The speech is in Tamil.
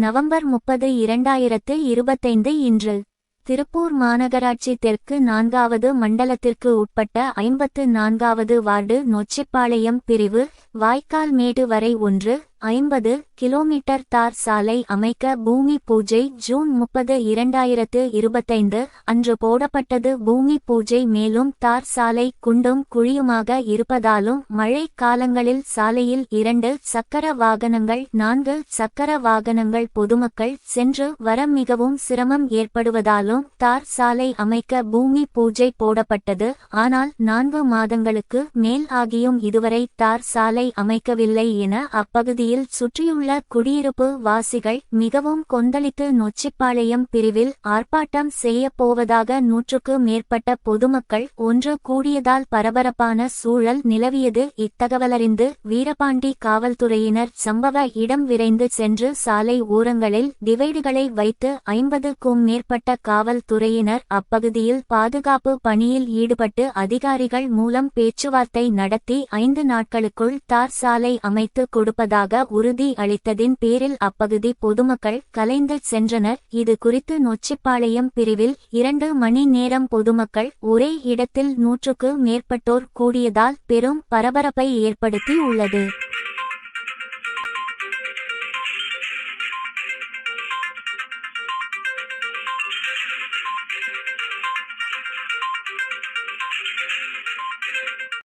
நவம்பர் முப்பது இரண்டாயிரத்து இருபத்தைந்து இன்று. திருப்பூர் மாநகராட்சி தெற்கு நான்காவது மண்டலத்திற்கு உட்பட்ட ஐம்பத்து நான்காவது வார்டு நொச்சிப்பாளையம் பிரிவு வாய்க்கால் மேடு வரை ஒன்று ஐம்பது கிலோமீட்டர் தார் சாலை அமைக்க பூமி பூஜை ஜூன் முப்பது இரண்டாயிரத்து இருபத்தைந்து அன்று போடப்பட்டது. பூமி பூஜை மேலும் தார் சாலை குண்டும் குழியுமாக இருப்பதாலும் மழை காலங்களில் சாலையில் இரண்டு சக்கர வாகனங்கள் நான்கு சக்கர வாகனங்கள் பொதுமக்கள் சென்று வர மிகவும் சிரமம் ஏற்படுவதாலும் தார் சாலை அமைக்க பூமி பூஜை போடப்பட்டது. ஆனால் நான்கு மாதங்களுக்கு மேல் ஆகியும் இதுவரை தார் சாலை அமைக்கவில்லை என பகுதியில் சுற்றியுள்ள குடியிருப்பு வாசிகள் மிகவும் கொந்தளித்து நொச்சிப்பாளையம் பிரிவில் ஆர்ப்பாட்டம் செய்யப்போவதாக நூற்றுக்கு மேற்பட்ட பொதுமக்கள் ஒன்று கூடியதால் பரபரப்பான சூழல் நிலவியது. இத்தகவலறிந்து வீரபாண்டி காவல்துறையினர் சம்பவ இடம் விரைந்து சென்று சாலை ஓரங்களில் டிவைடுகளை வைத்து ஐம்பதுக்கும் மேற்பட்ட காவல்துறையினர் அப்பகுதியில் பாதுகாப்பு பணியில் ஈடுபட்டு அதிகாரிகள் மூலம் பேச்சுவார்த்தை நடத்தி ஐந்து நாட்களுக்குள் தார் சாலை அமைத்து கொடுப்பதாக உறுதி அளித்ததின் பேரில் அப்பகுதி பொதுமக்கள் கலைந்து சென்றனர். இது குறித்து நொச்சிப்பாளையம் பிரிவில் இரண்டு மணி நேரம் பொதுமக்கள் ஒரே இடத்தில் நூற்றுக்கு மேற்பட்டோர் கூடியதால் பெரும் பரபரப்பை ஏற்படுத்தி உள்ளது